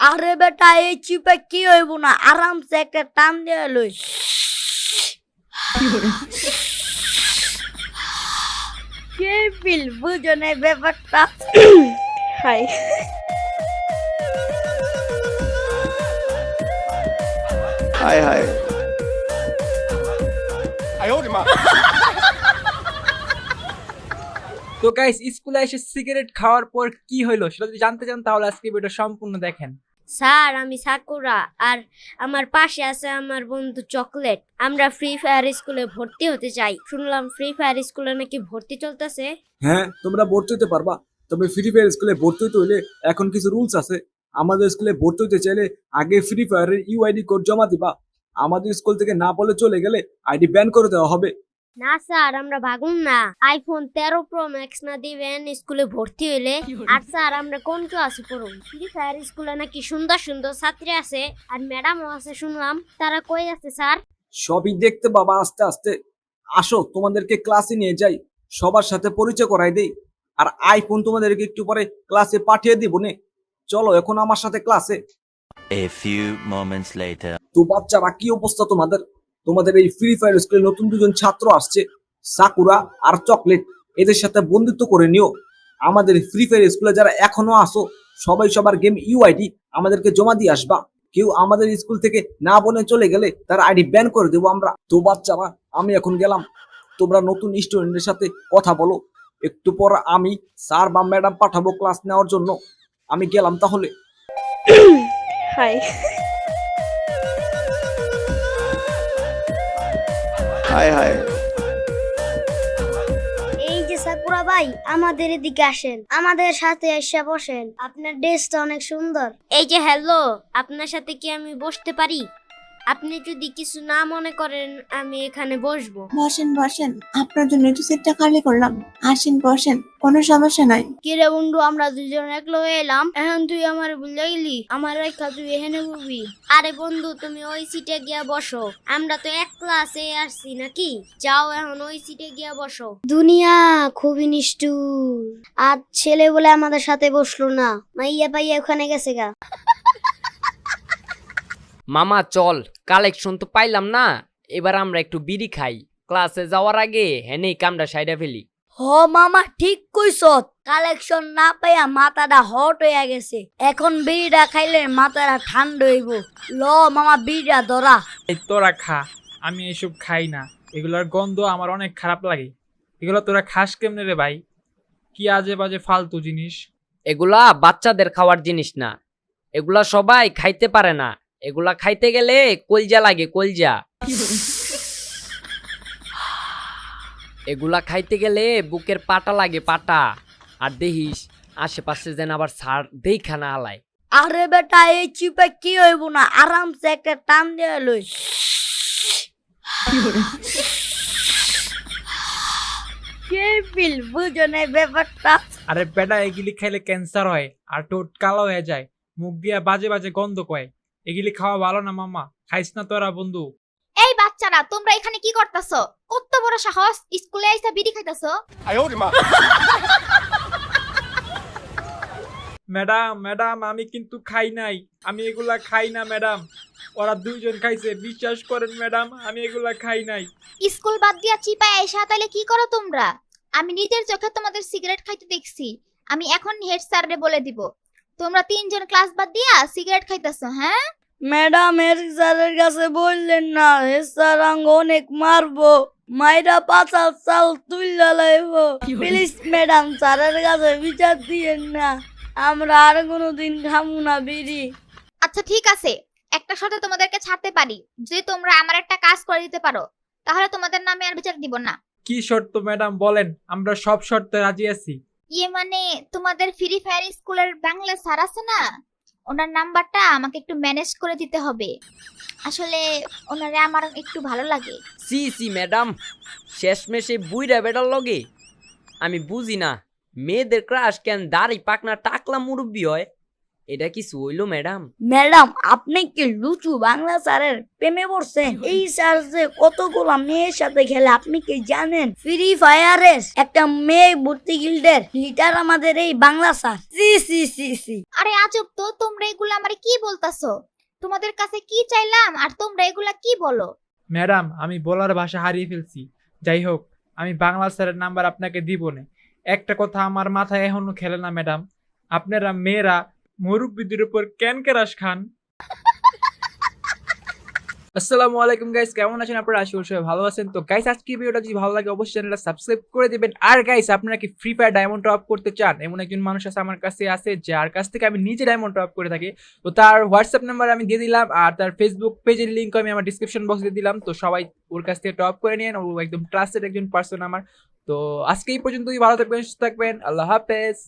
আরে বেটা এই চিপে কি হইব না? আরামসে একটা টান দিয়ে লই। কে ফিল বুঝো না ব্যাপারটা? হাই। হায় হায় তো গাইস স্কুলে এসে সিগারেট খাওয়ার পর কি হইল? সেটা যদি জানতে চান তাহলে আজকে ভিডিও সম্পূর্ণ দেখেন। স্যার, আমি সাকুরা। আর আমার পাশে আছে আমার বন্ধু চকলেট। আমরা ফ্রি ফায়ার স্কুলে ভর্তি হতে চাই। শুনলাম ফ্রি ফায়ার স্কুলে নাকি ভর্তি চলতেছে। হ্যাঁ তোমরা ভর্তি হতে পারবা। তবে ফ্রি ফায়ার স্কুলে ভর্তি হতে হইলে এখন কিছু রুলস আছে। আমাদের স্কুলে ভর্তি হতে চাইলে আগে ফ্রি ফায়ারের ইউআইডি কোড জমা দিবা। আমাদের স্কুল থেকে না বলে চলে গেলে আইডি ব্যান করে দেওয়া হবে। না স্যার আমরা ভাগুন না। আইফোন তেরো প্রো ম্যাক্স না দিবেন স্কুলে ভর্তি হইলে। আর স্যার আমরা কোন ক্লাসে পড়ুন ফ্রি ফায়ার স্কুলে নাকি সুন্দর সুন্দর ছাত্রী আছে আর ম্যাডামও আছে শুনলাম। তারা কই আছে স্যার? সবই দেখতে বাবা আস্তে আস্তে। আসো তোমাদেরকে ক্লাসে নিয়ে যাই। সবার সাথে পরিচয় করাই দেই। আর আইফোন তোমাদেরকে একটু পরে ক্লাসে পাঠিয়ে দিব নে। চলো এখন আমার সাথে ক্লাসে A few moments later. তো বাচ্চারা কি অবস্থা তোমাদের? তোমাদের এই ফ্রি ফায়ার স্কুলে নতুন দুজন ছাত্র আসছে সাকুরা আর চকলেট এদের সাথে বন্ধুত্ব করে নিও। আমাদের ফ্রি ফায়ার স্কুলে যারা এখনও আসো, সবাই সবার গেম ইউআইডি আমাদেরকে জমা দিয়ে আসবা। কেউ আমাদের স্কুল থেকে না বলে চলে গেলে তার আইডি ব্যান করে দেবো আমরা। তো বাচ্চারা, আমি এখন গেলাম। তোমরা নতুন স্টুডেন্টের সাথে কথা বলো। একটু পর আমি স্যার বা ম্যাডাম পাঠাবো ক্লাস নেওয়ার জন্য। আমি গেলাম তাহলে। Hi hi hi. এই যে সাকুরা ভাই আমাদের এদিকে আসেন। আমাদের সাথে এসে বসেন। আপনার ড্রেসটা অনেক সুন্দর। এই যে হ্যালো আপনার সাথে কি আমি বসতে পারি? আপনি যদি কিছু না মনে করেন আমি এখানে বসবো। বসেন বসেন। আপনার জন্য একটু সিটটা খালি করলাম। আসেন বসেন। কোনো সমস্যা নাই। কিরে বন্ধু আমরা দুজন একলো এলাম? এখন তুই আমার ভুলে গেলি আমার রেখা তুই এখানে বলবি আরে বন্ধু তুমি ওই সিটে গিয়া বসো। আমরা তো এক ক্লাসে আসছি নাকি? যাও এখন ওই সিটে গিয়া বসো। দুনিয়া খুবই নিষ্ঠুর। আর ছেলে বলে আমাদের সাথে বসল না। মাইয়া পাইয়া ওখানে গেছে গা। মামা চল কালেকশন তো পাইলাম না এবার আমরা একটু বিড়ি খাই। ক্লাসে যাওয়ার আগে হেনেই কামটা সাইডা ফেলি। হ মামা ঠিক কইছ কালেকশন না পাইয়া মাথাটা হট হইয়া গেছে। এখন বিড়িটা খাইলে মাথাটা ঠান্ডা হইব। ল মামা বিড়িটা ধরা। এই তোরা খা আমি এসব খাই না। এগুলোর গন্ধ আমার অনেক খারাপ লাগে। এগুলো তোরা খাস কেমনে রে ভাই? কি আজে বাজে ফালতু জিনিস? এগুলা বাচ্চাদের খাওয়ার জিনিস না। এগুলা সবাই খাইতে পারে না। এগুলা খাইতে গেলে কলজা লাগে কলজা। এগুলা খাইতে গেলে বুকের পাটা লাগে পাটা। আর দেখিস আশেপাশে যেন আবার সার দেখা না হালায়। আরে বেটা এই চিপে কি হইব না? আরামসে একটা টান দিয়ে লই। কে ফিল বুঝো না ব্যাপারটা? আরে বেটা এগুলি খাইলে ক্যান্সার হয় আর টোট কালো হয়ে যায়। মুখ দিয়া বাজে বাজে গন্ধ কয়। এগুলি খাওয়া ভালো না মামা। খাইস না তোরা বন্ধু। এই বাচ্চারা তোমরা এখানে কি করতেছো? কত বড় সাহস স্কুলে আইসা বিড়ি খাইতেছো? ম্যাডাম ম্যাডাম আমি কিন্তু খাই নাই। আমি এগুলা খাই না ম্যাডাম। ওরা দুইজন খাইছে। বিশ্বাস করেন ম্যাডাম আমি এগুলা খাই নাই। স্কুল বাদ দিয়া চিপায় আইসা তাহলে কি করো তোমরা? আমি নিজের চোখে তোমাদের সিগারেট খাইতে দেখছি। আমি এখন হেড স্যাররে বলে দিব। তোমরা তিনজন ক্লাস বাদ দিয়া সিগারেট খাইতেছো হ্যাঁ? ম্যাডাম এর স্যারের কাছে বললেন না হে স্যার অনেক মারবো। মাইরা পাঁচা চাল তুইলা লাইব। প্লিজ ম্যাডাম স্যারের কাছে বিচার দিয়েন না। আমরা আর কোনোদিন খামু না বিড়ি। আচ্ছা ঠিক আছে। একটা শর্তে তোমাদেরকে ছাড়তে পারি। যদি তোমরা আমার একটা কাজ করে দিতে পারো তাহলে তোমাদের নামে আর বিচার দিব না। কি শর্ত ম্যাডাম? বলেন আমরা সব শর্তে রাজি আছি। ইয়ে মানে তোমাদের ফ্রি ফায়ার স্কুলের বাংলা স্যার আছে না? ওনার নাম্বারটা আমাকে একটু ম্যানেজ করে দিতে হবে। আসলে ওনারে আমার একটু ভালো লাগে। সি সি, ম্যাডাম, শেষমেশে বুইরা বেটার লগে। আমি বুঝি না, মেয়েদের ক্রাশ কেন দাড়ি পাকনা টাকলা মুরব্বি হয়? এটা কি হইল ম্যাডাম? ম্যাডাম আপনি কি লুচু বাংলা স্যারের প্রেমে পড়ছেন? এই স্যার যে কতগুলো মেয়ের সাথে খেলে আপনি কি জানেন? ফ্রি ফায়ারের একটা মেয়ে ভর্তি গিল্ডের লিডার আমাদের এই Bangla sir. C C C C. আরে আজব তো তোমরা এগুলো আমারে কি বলতাছো? তোমাদের কাছে কি চাইলাম আর তোমরা এগুলা কি বলো? ম্যাডাম আমি বলার ভাষা হারিয়ে ফেলছি। যাই হোক আমি বাংলা স্যারের নাম্বার আপনাকে দিব না। একটা কথা আমার মাথায় এখনও খেলে না ম্যাডাম। আপনারা মেয়েরা মুরব্বীদের উপর কেন কেরাস খান? আসসালামু আলাইকুম গাইস কেমন আছেন আপনারা? আশা সবাই ভালো আছেন। তো গাইস আজকে ভিডিওটা যদি ভালো লাগে, অবশ্যই চ্যানেলটা সাবস্ক্রাইব করে দিবেন। আর গাইস আপনারা কি ফ্রি ফায়ার ডায়মন্ড টপ করতে চান? এমন একজন মানুষ আছে আমার কাছে আছে, যার কাছ থেকে আমি নিজে ডায়মন্ড টপ করে থাকি। তো তার হোয়াটসঅ্যাপ নাম্বার আমি দিয়ে দিলাম, আর তার ফেসবুক পেজের লিঙ্ক আমি আমার ডিসক্রিপশন বক্সে দিয়ে দিলাম। তো সবাই ওর কাছ থেকে টপ করে নিন ও একদম ট্রাস্টেড একজন পার্সন আমার। তো আজকে এই পর্যন্তই, ভালো থাকবেন, সুস্থ থাকবেন, আল্লাহ হাফেজ।